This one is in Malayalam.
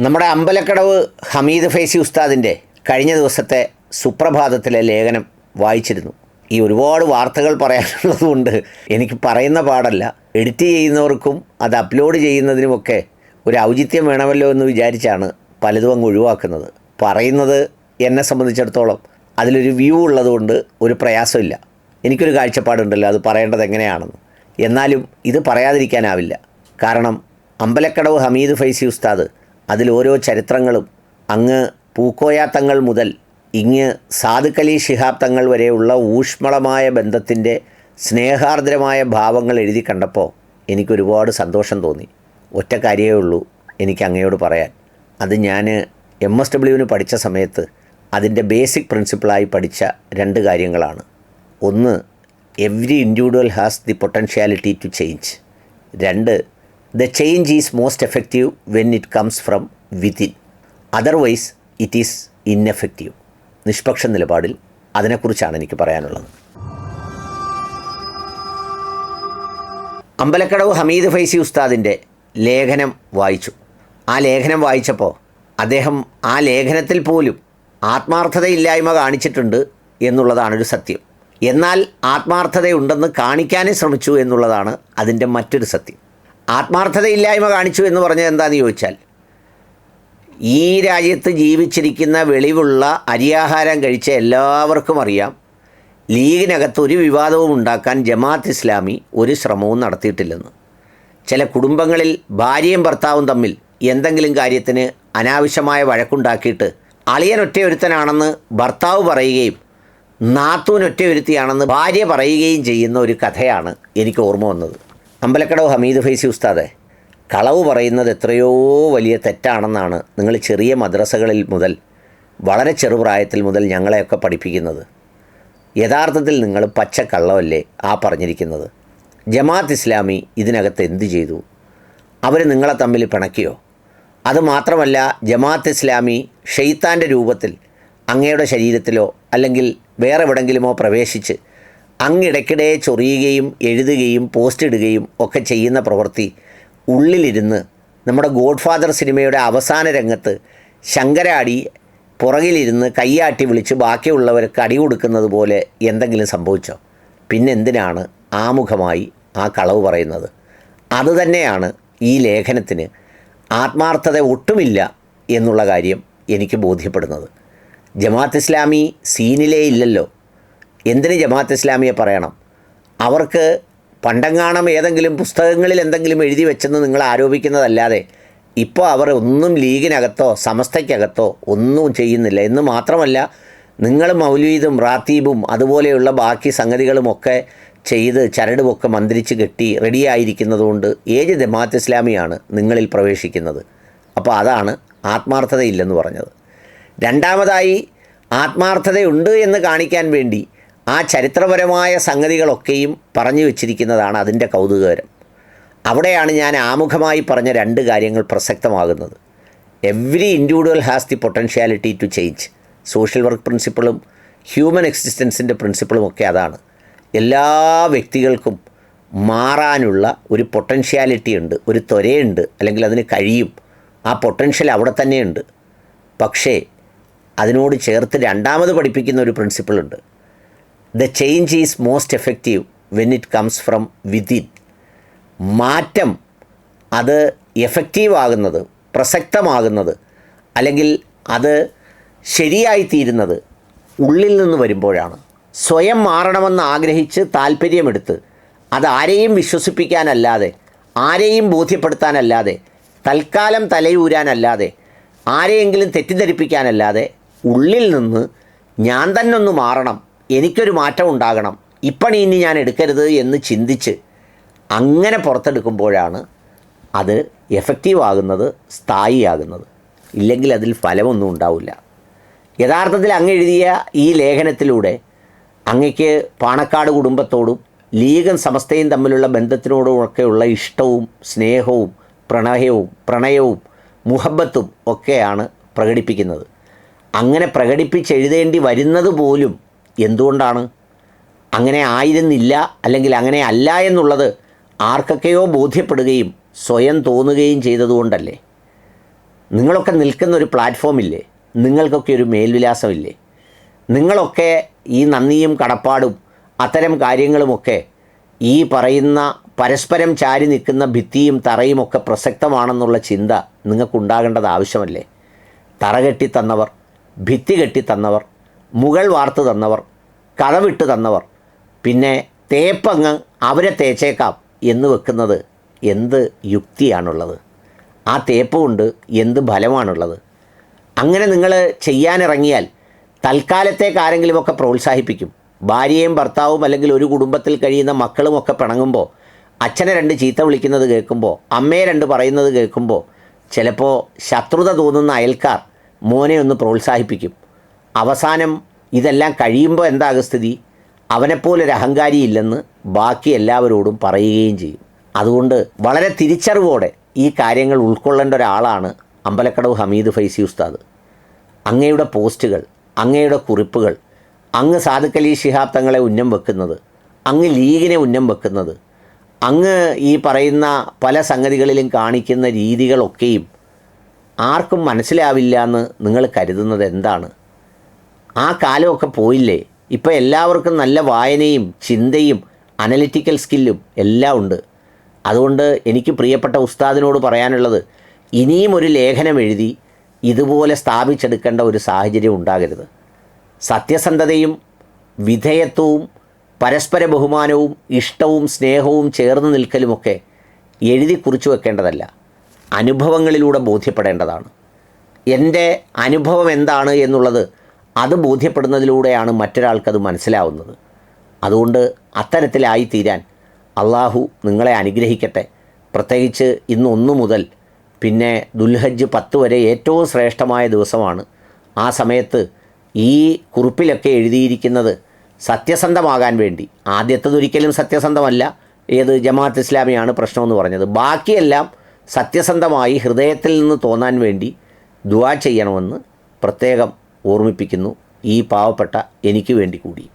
നമ്മുടെ അമ്പലക്കടവ് ഹമീദ് ഫൈസി ഉസ്താദിന്റെ കഴിഞ്ഞ ദിവസത്തെ സുപ്രഭാതത്തിലെ ലേഖനം വായിച്ചിരുന്നു. ഈ ഒരുപാട് വാർത്തകൾ പറയാനുള്ളതുകൊണ്ട് എനിക്ക് പറയുന്ന പാടല്ല. എഡിറ്റ് ചെയ്യുന്നവർക്കും അത് അപ്ലോഡ് ചെയ്യുന്നതിനുമൊക്കെ ഒരു ഔചിത്യം വേണമല്ലോ എന്ന് വിചാരിച്ചാണ് പലതും അങ്ങ് ഒഴിവാക്കുന്നത്. പറയുന്നത് എന്നെ സംബന്ധിച്ചിടത്തോളം അതിലൊരു വ്യൂ ഉള്ളതുകൊണ്ട് ഒരു പ്രയാസമില്ല. എനിക്കൊരു കാഴ്ചപ്പാടുണ്ടല്ലോ അത് പറയേണ്ടത് എങ്ങനെയാണെന്ന്. എന്നാലും ഇത് പറയാതിരിക്കാനാവില്ല. കാരണം അമ്പലക്കടവ് ഹമീദ് ഫൈസി ഉസ്താദ് അതിൽ ഓരോ ചരിത്രങ്ങളും അങ്ങ് പൂക്കോയ തങ്ങൾ മുതൽ ഇങ്ങ് സാധുക്കലി ശിഹാബ് തങ്ങൾ വരെയുള്ള ഊഷ്മളമായ ബന്ധത്തിന്റെ സ്നേഹാർദ്രമായ ഭാവങ്ങൾ എഴുതി കണ്ടപ്പോൾ എനിക്കൊരുപാട് സന്തോഷം തോന്നി. ഒറ്റ കാര്യമേ ഉള്ളൂ എനിക്ക് അങ്ങയോട് പറയാൻ. അത് ഞാൻ എം എസ് ഡബ്ല്യുവിന് പഠിച്ച സമയത്ത് അതിന്റെ ബേസിക് പ്രിൻസിപ്പിളായി പഠിച്ച രണ്ട് കാര്യങ്ങളാണ്. ഒന്ന് every individual has the potentiality to change രണ്ട് the change is most effective when it comes from within otherwise it is ineffective നിഷ്പക്ഷ നിലപാടിൽ അതിനെക്കുറിച്ചാണ് എനിക്ക് പറയാനുള്ളത്. അമ്പലക്കടവ് ഹമീദ് ഫൈസി ഉസ്താദിന്റെ ലേഖനം വായിച്ചു. ആ ലേഖനം വായിച്ചപ്പോൾ അദ്ദേഹം ആ ലേഖനത്തിൽ പോലും ആത്മാർത്ഥതയില്ലായ്മ കാണിച്ചിട്ടുണ്ട് എന്നുള്ളതാണൊരു സത്യം. എന്നാൽ ആത്മാർത്ഥതയുണ്ടെന്ന് കാണിക്കാനേ ശ്രമിച്ചു എന്നുള്ളതാണ് അതിന്റെ മറ്റൊരു സത്യം. ആത്മാർത്ഥതയില്ലായ്മ കാണിച്ചു എന്ന് പറഞ്ഞത് എന്താണെന്ന് ചോദിച്ചാൽ ഈ രാജ്യത്ത് ജീവിച്ചിരിക്കുന്ന വെളിവുള്ള അരിയാഹാരം കഴിച്ച എല്ലാവർക്കും അറിയാം ലീഗിനകത്ത് ഒരു വിവാദവും ഉണ്ടാക്കാൻ ജമാഅത്ത് ഇസ്ലാമി ഒരു ശ്രമവും നടത്തിയിട്ടില്ലെന്ന്. ചില കുടുംബങ്ങളിൽ ഭാര്യയും ഭർത്താവും തമ്മിൽ എന്തെങ്കിലും കാര്യത്തിന് അനാവശ്യമായ വഴക്കുണ്ടാക്കിയിട്ട് അളിയൻ ഒറ്റയൊരുത്തനാണെന്ന് ഭർത്താവ് പറയുകയും നാത്തൂൻ ഒറ്റയൊരുത്തിയാണെന്ന് ഭാര്യ പറയുകയും ചെയ്യുന്ന ഒരു കഥയാണ് എനിക്ക് ഓർമ്മ വന്നത്. അമ്പലക്കടവ് ഹമീദ് ഫൈസി ഉസ്താദെ കളവ് പറയുന്നത് എത്രയോ വലിയ തെറ്റാണെന്നാണ് നിങ്ങൾ ചെറിയ മദ്രസകളിൽ മുതൽ വളരെ ചെറുപ്രായത്തിൽ മുതൽ ഞങ്ങളെയൊക്കെ പഠിപ്പിക്കുന്നത്. യഥാർത്ഥത്തിൽ നിങ്ങൾ പച്ച കള്ളമല്ലേ ആ പറഞ്ഞിരിക്കുന്നത്. ജമാഅത്ത് ഇസ്ലാമി ഇതിനകത്ത് എന്തു ചെയ്തു? അവർ നിങ്ങളെ തമ്മിൽ പിണക്കിയോ? അതുമാത്രമല്ല ജമാഅത്ത് ഇസ്ലാമി ഷെയ്ത്താന്റെ രൂപത്തിൽ അങ്ങയുടെ ശരീരത്തിലോ അല്ലെങ്കിൽ വേറെ എവിടെങ്കിലുമോ പ്രവേശിച്ച് അങ്ങിടയ്ക്കിടെ ചൊറിയുകയും എഴുതുകയും പോസ്റ്റ് ഇടുകയും ഒക്കെ ചെയ്യുന്ന പ്രവൃത്തി ഉള്ളിലിരുന്ന് നമ്മുടെ ഗോഡ് ഫാദർ സിനിമയുടെ അവസാന രംഗത്ത് ശങ്കരാടി പുറകിലിരുന്ന് കൈയാട്ടി വിളിച്ച് ബാക്കിയുള്ളവർക്ക് അടി കൊടുക്കുന്നത് പോലെ എന്തെങ്കിലും സംഭവിച്ചോ? പിന്നെ എന്തിനാണ് ആമുഖമായി ആ കളവ് പറയുന്നത്? അതുതന്നെയാണ് ഈ ലേഖനത്തിന് ആത്മാർത്ഥത ഒട്ടുമില്ല എന്നുള്ള കാര്യം എനിക്ക് ബോധ്യപ്പെടുന്നത്. ജമാഅത്ത് ഇസ്ലാമി സീനിലേ ഇല്ലല്ലോ. എന്തിന് ജമാഅത്ത് ഇസ്ലാമിയെ പറയണം? അവർക്ക് പണ്ടങ്ങാണം ഏതെങ്കിലും പുസ്തകങ്ങളിൽ എന്തെങ്കിലും എഴുതി വെച്ചെന്ന് നിങ്ങൾ ആരോപിക്കുന്നതല്ലാതെ ഇപ്പോൾ അവർ ഒന്നും ലീഗിനകത്തോ സമസ്തയ്ക്കകത്തോ ഒന്നും ചെയ്യുന്നില്ല. എന്ന് മാത്രമല്ല നിങ്ങൾ മൗലീദും റാത്തീബും അതുപോലെയുള്ള ബാക്കി സംഗതികളുമൊക്കെ ചെയ്ത് ചരടുമൊക്കെ മന്ത്രിച്ച് കെട്ടി റെഡിയായിരിക്കുന്നതുകൊണ്ട് ഏത് ജമാഅത്ത് ഇസ്ലാമിയാണ് നിങ്ങളിൽ പ്രവേശിക്കുന്നത്? അപ്പോൾ അതാണ് ആത്മാർത്ഥതയില്ലെന്ന് പറഞ്ഞത്. രണ്ടാമതായി ആത്മാർത്ഥതയുണ്ട് എന്ന് കാണിക്കാൻ വേണ്ടി ആ ചരിത്രപരമായ സംഗതികളൊക്കെയും പറഞ്ഞു വച്ചിരിക്കുന്നതാണ് അതിന്റെ കൗതുകകരം. അവിടെയാണ് ഞാൻ ആമുഖമായി പറഞ്ഞ രണ്ട് കാര്യങ്ങൾ പ്രസക്തമാകുന്നത്. Every individual has the potentiality to change social work പ്രിൻസിപ്പിളും human എക്സിസ്റ്റൻസിന്റെ പ്രിൻസിപ്പിളും ഒക്കെ അതാണ്. എല്ലാ വ്യക്തികൾക്കും മാറാനുള്ള ഒരു പൊട്ടൻഷ്യാലിറ്റി ഉണ്ട് ഒരു ത്വരയുണ്ട് അല്ലെങ്കിൽ അതിന് കഴിയും. ആ പൊട്ടൻഷ്യൽ അവിടെ തന്നെയുണ്ട്. പക്ഷേ അതിനോട് ചേർത്ത് രണ്ടാമത് പഠിപ്പിക്കുന്ന ഒരു പ്രിൻസിപ്പിളുണ്ട് the change is most effective when it comes from within മാറ്റം അത് എഫക്റ്റീവ് ആകുന്നത് പ്രസക്തമാകുന്നത് അല്ലെങ്കിൽ അത് ശരിയായിത്തീരുന്നത് ഉള്ളിൽ നിന്ന് വരുമ്പോഴാണ്. സ്വയം മാറണമെന്ന് ആഗ്രഹിച്ച് താല്പര്യമെടുത്ത് അത് ആരെയും വിശ്വസിപ്പിക്കാനല്ലാതെ ആരെയും ബോധ്യപ്പെടുത്താനല്ലാതെ തൽക്കാലം തലയൂരാനല്ലാതെ ആരെയെങ്കിലും തെറ്റിദ്ധരിപ്പിക്കാനല്ലാതെ ഉള്ളിൽ നിന്ന് ഞാൻ തന്നെ ഒന്ന് മാറണം എനിക്കൊരു മാറ്റം ഉണ്ടാകണം. ഇപ്പണി ഇനി ഞാൻ എടുക്കരുത് എന്ന് ചിന്തിച്ച് അങ്ങനെ പുറത്തെടുക്കുമ്പോഴാണ് അത് എഫക്റ്റീവ് ആകുന്നത് സ്ഥായിയാകുന്നത്. ഇല്ലെങ്കിൽ അതിൽ ഫലമൊന്നും ഉണ്ടാവില്ല. യഥാർത്ഥത്തിൽ അങ്ങ് എഴുതിയ ഈ ലേഖനത്തിലൂടെ അങ്ങയ്ക്ക് പാണക്കാട് കുടുംബത്തോടും ലീഗൻ സമസ്തയും തമ്മിലുള്ള ബന്ധത്തിനോടുമൊക്കെയുള്ള ഇഷ്ടവും സ്നേഹവും പ്രണയവും പ്രണയവും മുഹബത്തും ഒക്കെയാണ് പ്രകടിപ്പിക്കുന്നത്. അങ്ങനെ പ്രകടിപ്പിച്ചെഴുതേണ്ടി വരുന്നത് പോലും എന്തുകൊണ്ടാണ്? അങ്ങനെ ആയിരുന്നില്ല അല്ലെങ്കിൽ അങ്ങനെ അല്ല എന്നുള്ളത് ആർക്കൊക്കെയോ ബോധ്യപ്പെടുകയും സ്വയം തോന്നുകയും ചെയ്തതുകൊണ്ടല്ലേ? നിങ്ങളൊക്കെ നിൽക്കുന്ന ഒരു പ്ലാറ്റ്ഫോമില്ലേ? നിങ്ങൾക്കൊക്കെ ഒരു മേൽവിലാസമില്ലേ? നിങ്ങളൊക്കെ ഈ നന്ദിയും കടപ്പാടും അത്തരം കാര്യങ്ങളുമൊക്കെ ഈ പറയുന്ന പരസ്പരം ചാരി നിൽക്കുന്ന ഭിത്തിയും തറയും ഒക്കെ പ്രസക്തമാണെന്നുള്ള ചിന്ത നിങ്ങൾക്കുണ്ടാകേണ്ടത് ആവശ്യമല്ലേ? തറ കെട്ടിത്തന്നവർ ഭിത്തി കെട്ടി തന്നവർ മുകൾ വാർത്ത് തന്നവർ കഥവിട്ട് തന്നവർ പിന്നെ തേപ്പങ്ങ് അവരെ തേച്ചേക്കാം എന്ന് വെക്കുന്നത് എന്ത് യുക്തിയാണുള്ളത്? ആ തേപ്പ് കൊണ്ട് എന്ത് ഫലമാണുള്ളത്? അങ്ങനെ നിങ്ങൾ ചെയ്യാനിറങ്ങിയാൽ തൽക്കാലത്തേക്ക് ആരെങ്കിലുമൊക്കെ പ്രോത്സാഹിപ്പിക്കും. ഭാര്യയും ഭർത്താവും അല്ലെങ്കിൽ ഒരു കുടുംബത്തിൽ കഴിയുന്ന മക്കളുമൊക്കെ പിണങ്ങുമ്പോൾ അച്ഛനെ രണ്ട് ചീത്ത വിളിക്കുന്നത് കേൾക്കുമ്പോൾ അമ്മയെ രണ്ട് പറയുന്നത് കേൾക്കുമ്പോൾ ചിലപ്പോൾ ശത്രുത തോന്നുന്ന അയൽക്കാർ മോനെ ഒന്ന് പ്രോത്സാഹിപ്പിക്കും. അവസാനം ഇതെല്ലാം കഴിയുമ്പോൾ എന്താകും സ്ഥിതി? അവനെപ്പോലൊരു അഹങ്കാരി ഇല്ലെന്ന് ബാക്കി എല്ലാവരോടും പറയുകയും ചെയ്യും. അതുകൊണ്ട് വളരെ തിരിച്ചറിവോടെ ഈ കാര്യങ്ങൾ ഉൾക്കൊള്ളേണ്ട ഒരാളാണ് അമ്പലക്കടവ് ഹമീദ് ഫൈസി ഉസ്താദ്. അങ്ങയുടെ പോസ്റ്റുകൾ അങ്ങയുടെ കുറിപ്പുകൾ അങ്ങ് സാദുക്കലി ശിഹാബ് തങ്ങളെ ഉന്നം വെക്കുന്നത് അങ്ങ് ലീഗിനെ ഉന്നം വെക്കുന്നത് അങ്ങ് ഈ പറയുന്ന പല സംഗതികളിലും കാണിക്കുന്ന രീതികളൊക്കെയും ആർക്കും മനസ്സിലാവില്ല എന്ന് നിങ്ങൾ കരുതുന്നത് എന്താണ്? ആ കാലമൊക്കെ പോയില്ലേ? ഇപ്പോൾ എല്ലാവർക്കും നല്ല വായനയും ചിന്തയും അനലിറ്റിക്കൽ സ്കില്ലും എല്ലാം ഉണ്ട്. അതുകൊണ്ട് എനിക്ക് പ്രിയപ്പെട്ട ഉസ്താദിനോട് പറയാനുള്ളത് ഇനിയും ഒരു ലേഖനം എഴുതി ഇതുപോലെ സ്ഥാപിച്ചെടുക്കേണ്ട ഒരു സാഹചര്യം ഉണ്ടാകരുത്. സത്യസന്ധതയും വിധേയത്വവും പരസ്പര ബഹുമാനവും ഇഷ്ടവും സ്നേഹവും ചേർന്ന് നിൽക്കലുമൊക്കെ എഴുതി കുറിച്ചു വെക്കേണ്ടതല്ല. അനുഭവങ്ങളിലൂടെ ബോധ്യപ്പെടേണ്ടതാണ്. എന്റെ അനുഭവം എന്താണ് എന്നുള്ളത് അത് ബോധ്യപ്പെടുന്നതിലൂടെയാണ് മറ്റൊരാൾക്കത് മനസ്സിലാവുന്നത്. അതുകൊണ്ട് അത്തരത്തിലായിത്തീരാൻ അള്ളാഹു നിങ്ങളെ അനുഗ്രഹിക്കട്ടെ. പ്രത്യേകിച്ച് ഇന്ന് ഒന്നു മുതൽ പിന്നെ ദുൽഹജ്ജ് പത്ത് വരെ ഏറ്റവും ശ്രേഷ്ഠമായ ദിവസമാണ്. ആ സമയത്ത് ഈ കുറിപ്പിലൊക്കെ എഴുതിയിരിക്കുന്നത് സത്യസന്ധമാകാൻ വേണ്ടി. ആദ്യത്തതൊരിക്കലും സത്യസന്ധമല്ല. ഏത് ജമാഅത്ത് ഇസ്ലാമിയാണ് പ്രശ്നമെന്ന് പറഞ്ഞത്. ബാക്കിയെല്ലാം സത്യസന്ധമായി ഹൃദയത്തിൽ നിന്ന് തോന്നാൻ വേണ്ടി ദുവാ ചെയ്യണമെന്ന് പ്രത്യേകം ഓർമ്മിപ്പിക്കുന്നു ഈ പാവപ്പെട്ട എനിക്ക് വേണ്ടി കൂടി.